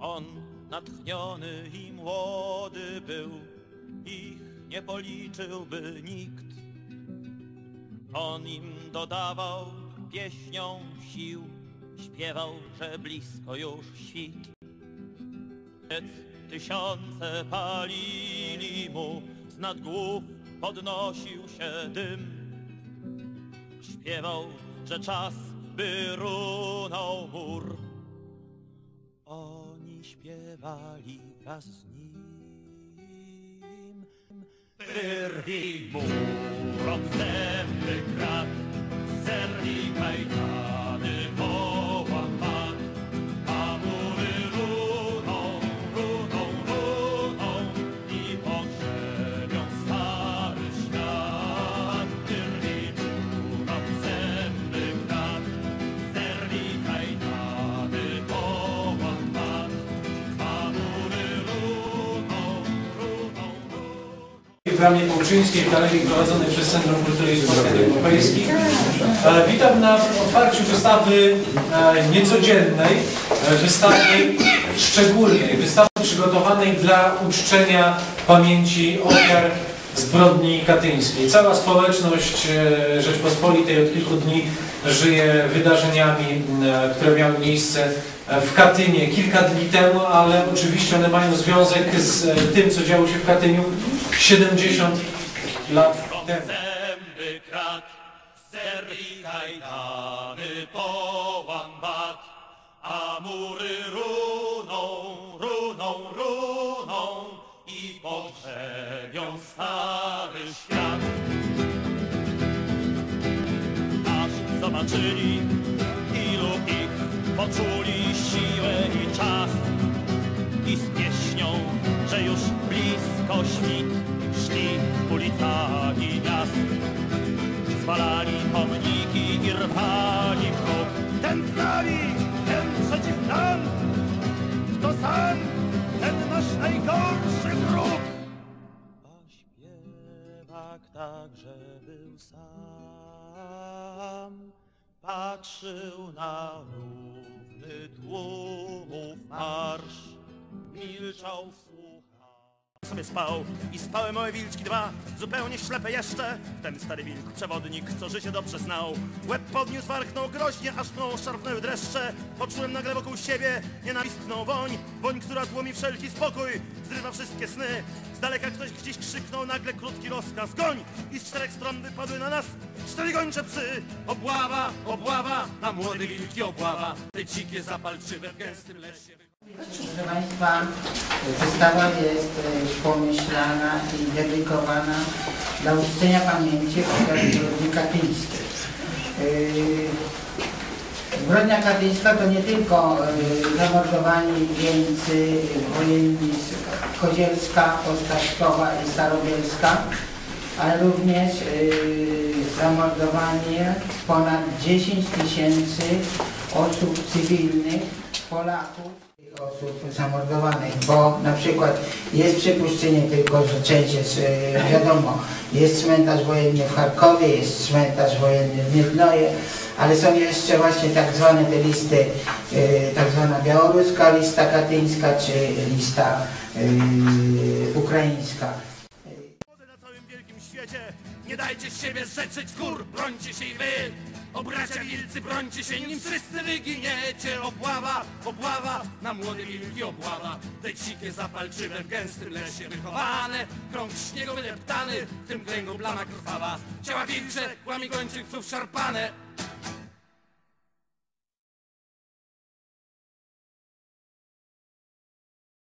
On natchniony i młody był, ich nie policzyłby nikt. On im dodawał pieśnią sił, śpiewał, że blisko już świt. Więc tysiące palili mu, z nad głów podnosił się dym. Śpiewał, że czas by runął mur. Śpiewali wraz z nim. Wyrwij murom zęby krat, zerwij kajtany w ramie Połczyńskiej galerii prowadzonej przez Centrum Kultury i Spotkań Europejskich. E, Witam na otwarciu wystawy e, niecodziennej, e, wystawy szczególnej, wystawy przygotowanej dla uczczenia pamięci ofiar zbrodni katyńskiej. Cała społeczność Rzeczpospolitej od kilku dni żyje wydarzeniami, które miały miejsce w Katynie kilka dni temu, ale oczywiście one mają związek z tym, co działo się w Katyniu 70 lat temu. Zęby krat, zerwij kajdany, połam bat, a mury runą, runą, runą i pogrzebią stary świat. Aż zobaczyli, ilu ich poczuli siłę i czas i z pieśnią, że już blisko świt szli ulicami miast. Zwalali pomniki i rwali kruk. Ten znali, ten przeciw nam, kto sam, ten nasz najgorszy wróg. A śpiewak także był sam, patrzył na równy tłumów marsz, milczał, słuchał. Sobie spał i spały moje wilczki dwa, zupełnie ślepe jeszcze. Ten stary wilk, przewodnik, co życie dobrze znał. Łeb podniósł, warknął groźnie, aż mną szarpnęły dreszcze. Poczułem nagle wokół siebie nienawistną woń, woń, która tłomi wszelki spokój, zrywa wszystkie sny. Z daleka ktoś gdzieś krzyknął nagle krótki rozkaz, goń! I z czterech stron wypadły na nas cztery gończe psy. Obława, obława, na młode wilki obława, te dzikie zapalczywe w gęstym lesie. Proszę Państwa, wystawa jest e, pomyślana i dedykowana dla uczczenia pamięci ofiar zbrodni katyńskiej. E, Zbrodnia katyńska to nie tylko e, zamordowani jeńcy wojenni z Kozielska, Ostaszkowa i Starobielska, ale również zamordowanie ponad 10 tysięcy osób cywilnych, Polaków osób zamordowanych, bo na przykład jest przypuszczenie tylko, że część jest e, wiadomo, jest cmentarz wojenny w Charkowie, jest cmentarz wojenny w Miednoje, ale są jeszcze właśnie tak zwane te listy, e, tak zwana białoruska lista katyńska, czy lista e, ukraińska. Na całym wielkim świecie, nie dajcie z siebie zrzeczeć skór, brońcie się i wy! O bracia wilcy, brońcie się, nim wszyscy wyginiecie! Obława, obława, na młode wilki obława! Te dzikie zapalczywe w gęstym lesie wychowane, krąg śniegu wydeptany, w tym kręgu blama krwawa. Ciała wilcze, łami gończych psów szarpane,